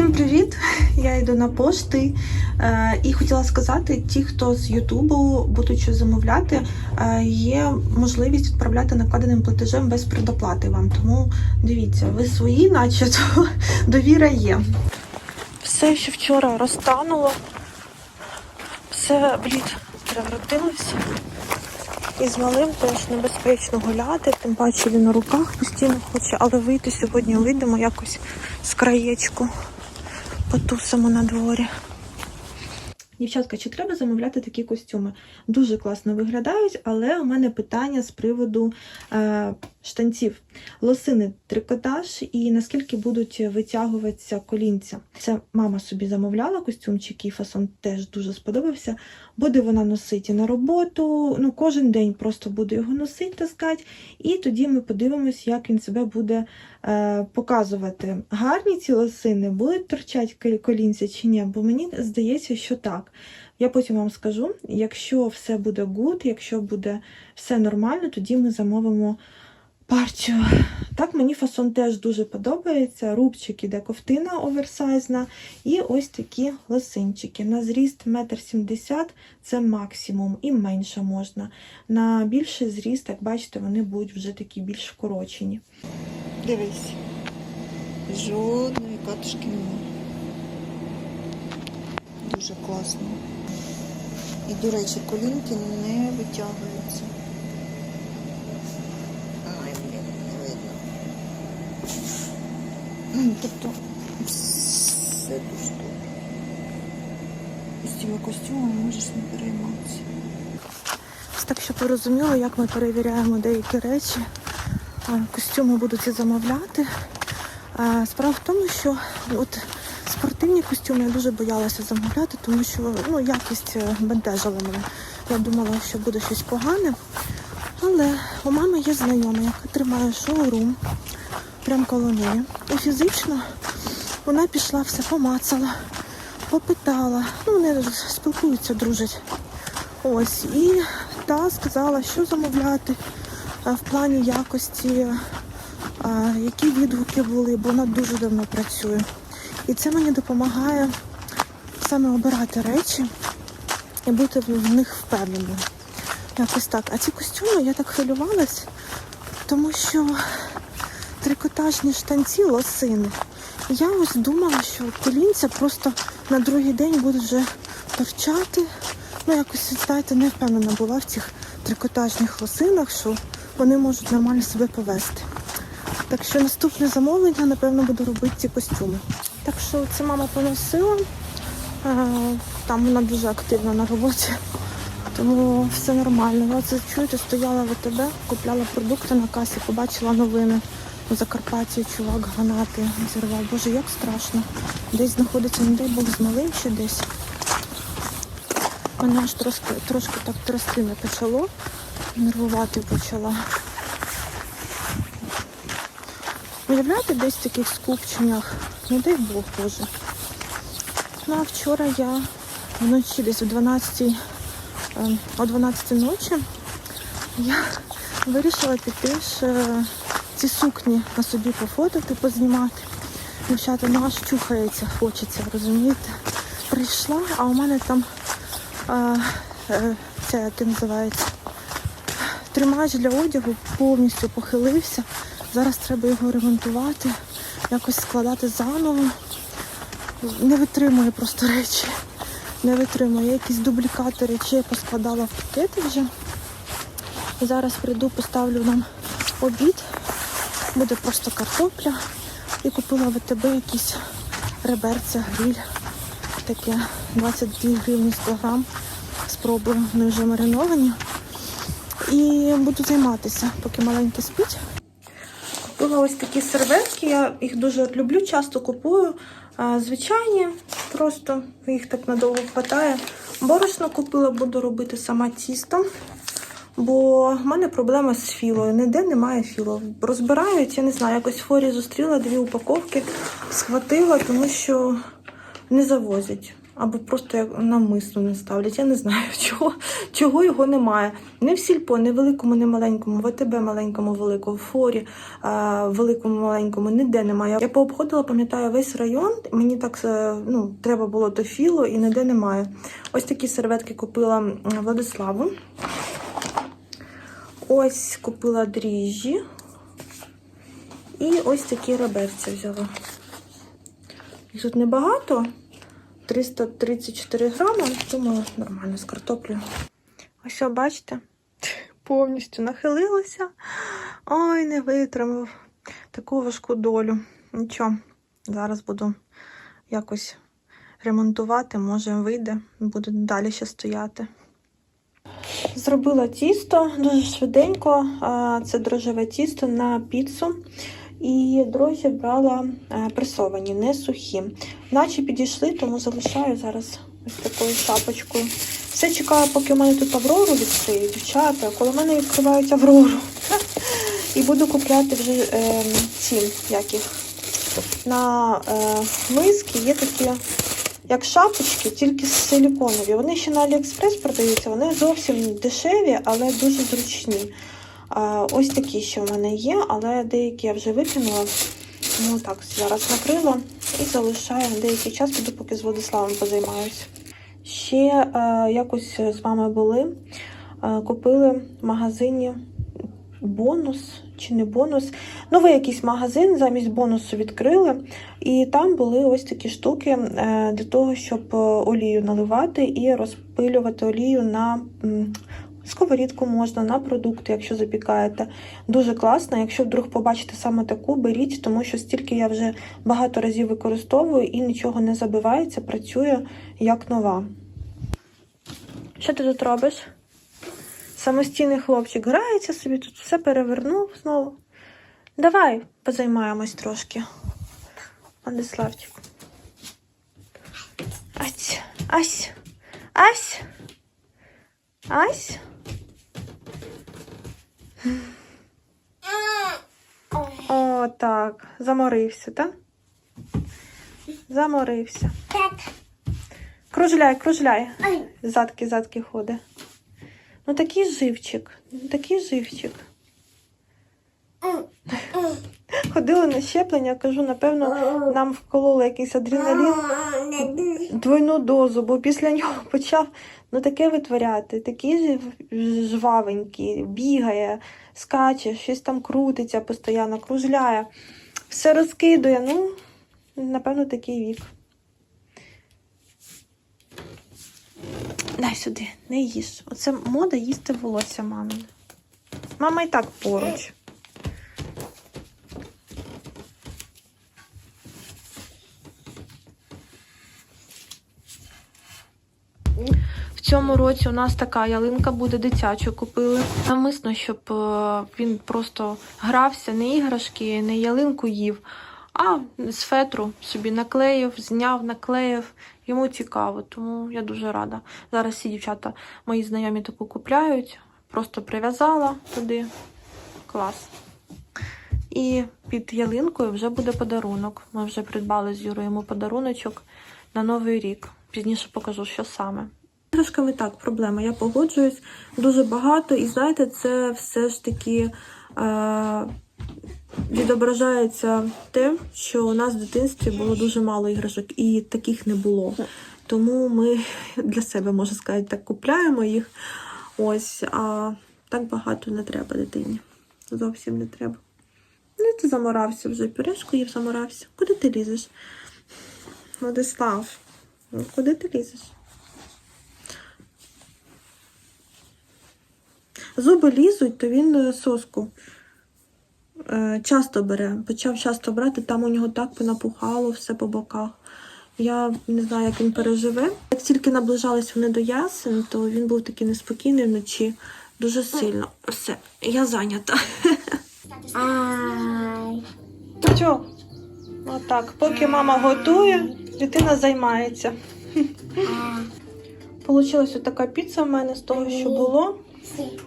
Всім привіт! Я йду на пошти е, і хотіла сказати, ті, хто з Ютубу будуть щось замовляти, е, є можливість відправляти накладеним платежем без предоплати вам. Тому дивіться, ви свої, наче то довіра є. Все, що вчора розтануло, все в лід превратилося. І з малим теж небезпечно гуляти, тим паче він на руках постійно хоче, але вийти сьогодні вийдемо якось з краєчку, потусимо на дворі. Дівчатка, чи треба замовляти такі костюми? Дуже класно виглядають, але у мене питання з приводу е, штанців. Лосини трикотаж і наскільки будуть витягуватися колінця. Це мама собі замовляла костюмчик, і фасон теж дуже сподобався. Буде вона носити на роботу, ну кожен день просто буде його носити, таскати, і тоді ми подивимось, як він себе буде е, показувати. Гарні ці лосини будуть торчати колінця чи ні, бо мені здається, що так. Я потім вам скажу, якщо все буде гуд, якщо буде все нормально, тоді ми замовимо партію. Так, мені фасон теж дуже подобається. Рубчик іде ковтина оверсайзна. І ось такі лосинчики. На зріст 1,70 м це максимум, і менше можна. На більший зріст, як бачите, вони будуть вже такі більш вкорочені. Дивись. Жодної катушки немає. Дуже класно. І, до речі, колінки не витягуються. Ай, блін, не видно. М, Тобто все добре. З цими костюмами можеш не перейматися. Так, щоб ви розуміли, як ми перевіряємо деякі речі. Костюми будуть замовляти. Справа в тому, що от спортивні костюми я дуже боялася замовляти, тому що ну, якість е, бентежила мене. Я думала, що буде щось погане. Але у мами є знайома, яка тримає шоурум прямо коло неї. І фізично вона пішла, все помацала, попитала. Ну, вони спілкуються, дружать. Ось, і та сказала, що замовляти в плані якості, які відгуки були, бо вона дуже давно працює. І це мені допомагає саме обирати речі і бути в них впевненою. Якось так. А ці костюми я так хвилювалась, тому що трикотажні штанці лосини. Я ось думала, що колінця просто на другий день будуть вже торчати. Ну, якось, знаєте, не впевнена була в цих трикотажних лосинах, що вони можуть нормально себе повести. Так що наступне замовлення, напевно, буду робити ці костюми. Так що це мама поносила. Там вона дуже активна на роботі, тому все нормально. Я це чуєте, стояла в АТБ, купляла продукти на касі, побачила новини. У Закарпатті чувак гранати зірвав. Боже, як страшно. Десь знаходиться, не дай Бог, з чи десь. Мене аж трошки, трошки так не почало, нервувати почала. Уявляєте, десь в таких скупченнях, не дай Бог Боже. Ну а вчора я вночі десь о 12, е, о 12 ночі я вирішила піти ж ці сукні на собі пофотати, познімати. Дівчата, ну аж чухається, хочеться, розумієте? Прийшла, а у мене там а, е, це як називається тримач для одягу повністю похилився. Зараз треба його ремонтувати, якось складати заново. Не витримує просто речі. Не витримує. Я якісь дублікати речей поскладала в пакети вже. Зараз прийду, поставлю нам обід. Буде просто картопля. І купила в АТБ якісь реберця, гриль. Таке 22 гривні 100 грам. Спробую, вони вже мариновані. І буду займатися, поки маленький спить. Купила ось такі серветки, я їх дуже люблю, часто купую. Звичайні, просто їх так надовго вистачає. Борошно купила, буду робити сама тісто. Бо в мене проблема з філою. Ніде немає філо. Розбирають, я не знаю, якось в форі зустріла дві упаковки, схватила, тому що не завозять. Або просто навмисно не ставлять. Я не знаю, чого, чого його немає. Не в сільпо, не в великому, не маленькому, в АТБ маленькому, великому, в форі, а, великому, маленькому, ніде немає. Я пообходила, пам'ятаю, весь район. Мені так е, ну, треба було до філу і ніде немає. Ось такі серветки купила Владиславу. Ось купила дріжджі. І ось такі реберця взяла. Тут небагато. 334 грами, думаю, нормально з картоплею. Ось, бачите, повністю нахилилася. Ой, не витримав таку важку долю. Нічого, зараз буду якось ремонтувати, може вийде, буду далі ще стояти. Зробила тісто дуже швиденько. Це дрожжеве тісто на піцу. І дрожжі брала е, пресовані, не сухі. Наче підійшли, тому залишаю зараз ось такою шапочкою. Все чекаю, поки в мене тут Аврору відкриє, дівчата. Коли в мене відкривають Аврору. І буду купляти вже е, ці, як їх, на миски є такі, як шапочки, тільки силіконові. Вони ще на Аліекспрес продаються, вони зовсім дешеві, але дуже зручні. Ось такі ще в мене є, але деякі я вже викинула. Тому так зараз накрила і залишаю деякий час, піду поки з Владиславом позаймаюся. Ще е, якось з вами були, е, купили в магазині бонус чи не бонус. Новий якийсь магазин замість бонусу відкрили. І там були ось такі штуки е, для того, щоб е, олію наливати і розпилювати олію на сковорідку можна, на продукти, якщо запікаєте. Дуже класно. Якщо вдруг побачите саме таку, беріть, тому що стільки я вже багато разів використовую і нічого не забивається, працює як нова. Що ти тут робиш? Самостійний хлопчик грається собі, тут все перевернув знову. Давай позаймаємось трошки. Владиславчик. Ась, ась, ась, ась. О, так. Заморився, так? Заморився. Кружляй, кружляй. Задки, задки ходить. Ну такий живчик. Такий живчик. Ходили на щеплення, кажу, напевно, нам вкололи якийсь адреналін, двойну дозу, бо після нього почав ну, таке витворяти, такий жвавенький, бігає, скаче, щось там крутиться постійно, кружляє, все розкидує. Ну, напевно, такий вік. Дай сюди, не їж. Оце мода їсти волосся мамине. Мама і так поруч. В цьому році у нас така ялинка буде дитячу купили. Навмисно, щоб е, він просто грався, не іграшки, не ялинку їв, а з фетру собі наклеїв, зняв, наклеїв. Йому цікаво, тому я дуже рада. Зараз всі дівчата мої знайомі таку купляють. Просто прив'язала туди. Клас. І під ялинкою вже буде подарунок. Ми вже придбали з Юрою йому подаруночок на Новий рік. Пізніше покажу, що саме. Іграшками так, проблема. Я погоджуюсь дуже багато, і знаєте, це все ж таки е- відображається те, що у нас в дитинстві було дуже мало іграшок, і таких не було. Тому ми для себе, можна сказати, так купляємо їх. Ось, а так багато не треба дитині. Зовсім не треба. Ну, ти заморався вже, пюрешку їв, заморався. Куди ти лізеш? Владислав, ну куди ти лізеш? Зуби лізуть, то він е, соску е, часто бере. Почав часто брати, там у нього так понапухало все по боках. Я не знаю, як він переживе. Як тільки наближались вони до ясен, то він був такий неспокійний вночі, дуже сильно. Все, я зайнята. Що? Отак, поки мама готує, дитина займається. Получилась така піца в мене з того, що було.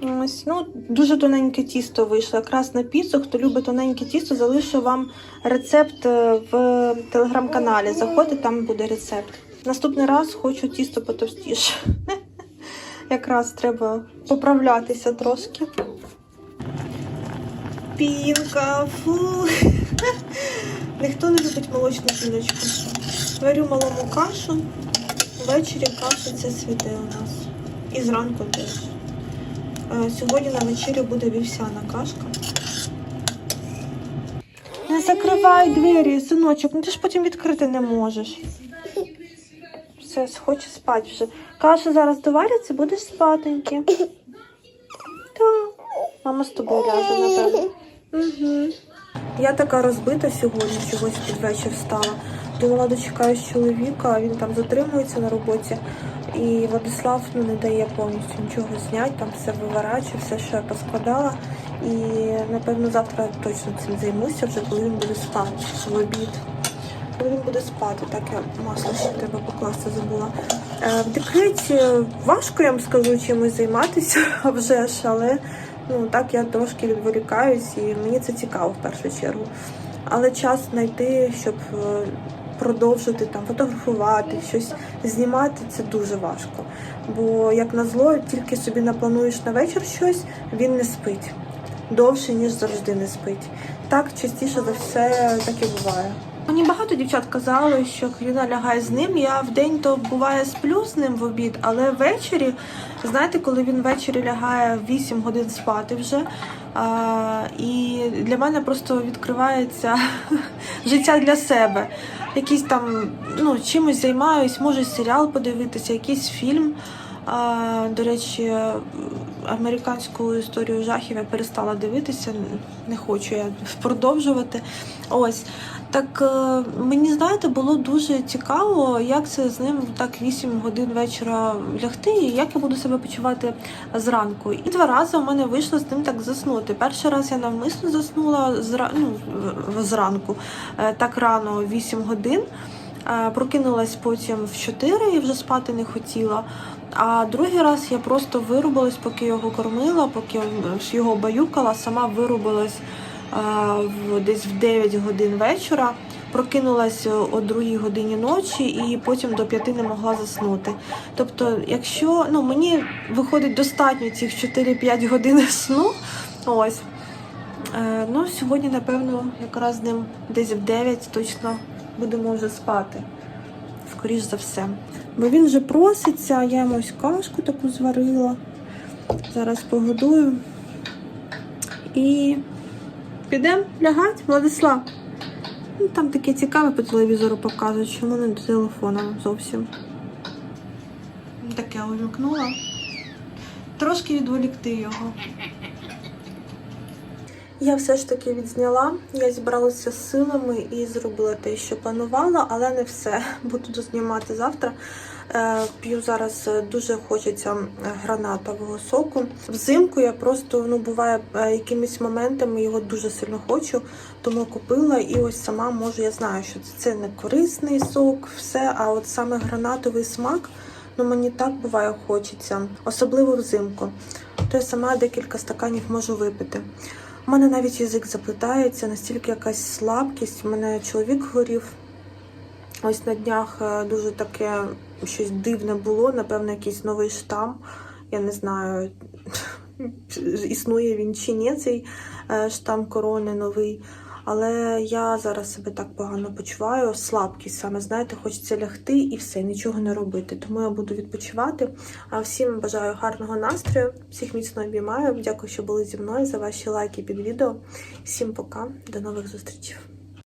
Ось, ну, дуже тоненьке тісто вийшло. Якраз на піцу, хто любить тоненьке тісто, залишу вам рецепт е, в телеграм-каналі. Заходьте, там буде рецепт. Наступний раз хочу тісто потовстіше. Якраз треба поправлятися трошки. Пінка, фу. Ніхто не любить молочну піночку. Варю малому кашу. Ввечері каша це святе у нас. І зранку теж. Е, Сьогодні на вечерю буде вівсяна кашка. Не закривай двері, синочок, ну ти ж потім відкрити не можеш. Все, хоче спати вже. Каша зараз довариться, будеш спатеньки. Так. Мама з тобою ляже, напевно. Угу. Я така розбита сьогодні, чогось під вечір встала. Думала, дочекаюсь чоловіка, він там затримується на роботі. І Владислав ну, не дає повністю нічого зняти, там все виворачує, все, що я поскладала. І напевно завтра я точно цим займуся, вже коли він буде спати в обід. Коли він буде спати, так я масло ще треба покласти забула. Е, в декреті важко, я вам скажу, чимось займатися, вже ж, але ну так я трошки відволікаюсь і мені це цікаво в першу чергу. Але час знайти, щоб е, продовжити там фотографувати, щось знімати, це дуже важко. Бо як на зло, тільки собі наплануєш на вечір щось, він не спить. Довше, ніж завжди не спить. Так частіше за все так і буває. Мені багато дівчат казали, що Каріна лягає з ним. Я в день то буває сплю з ним в обід, але ввечері, знаєте, коли він ввечері лягає 8 годин спати вже. А, і для мене просто відкривається життя для себе. Якийсь там, ну, чимось займаюсь, може серіал подивитися, якийсь фільм. А, до речі, американську історію жахів я перестала дивитися, не хочу я продовжувати. Ось. Так е, мені знаєте, було дуже цікаво, як це з ним так 8 годин вечора лягти, і як я буду себе почувати зранку. І два рази у мене вийшло з ним так заснути. Перший раз я навмисно заснула зра... ну, зранку, е, так рано, 8 годин. Е, Прокинулась потім в 4 і вже спати не хотіла. А другий раз я просто вирубилась, поки його кормила, поки його баюкала, сама вирубилась десь в 9 годин вечора. Прокинулась о 2 годині ночі і потім до 5 не могла заснути. Тобто, якщо ну мені виходить достатньо цих 4-5 годин сну, ось. Е, ну, сьогодні, напевно, якраз ним десь в 9 точно будемо вже спати. Скоріш за все. Бо він вже проситься, я йому ось кашку таку зварила. Зараз погодую. І підемо лягати, Владислав. Ну, там таке цікаве по телевізору показують, що в до телефона зовсім. Таке увімкнула. Трошки відволікти його. Я все ж таки відзняла. Я зібралася з силами і зробила те, що планувала, але не все. Буду дознімати завтра. Е, П'ю зараз е, дуже хочеться гранатового соку. Взимку я просто ну буває е, якимись моментами його дуже сильно хочу, тому купила і ось сама можу. Я знаю, що це, не корисний сок, все. А от саме гранатовий смак, ну мені так буває хочеться, особливо взимку. То я сама декілька стаканів можу випити. У мене навіть язик заплетається, настільки якась слабкість. У мене чоловік хворів. Ось на днях е, дуже таке щось дивне було, напевно, якийсь новий штам. Я не знаю, існує він чи ні, цей е, штам корони новий. Але я зараз себе так погано почуваю, слабкість саме, знаєте, хочеться лягти і все, нічого не робити. Тому я буду відпочивати. А всім бажаю гарного настрою, всіх міцно обіймаю. Дякую, що були зі мною за ваші лайки під відео. Всім пока, до нових зустрічей.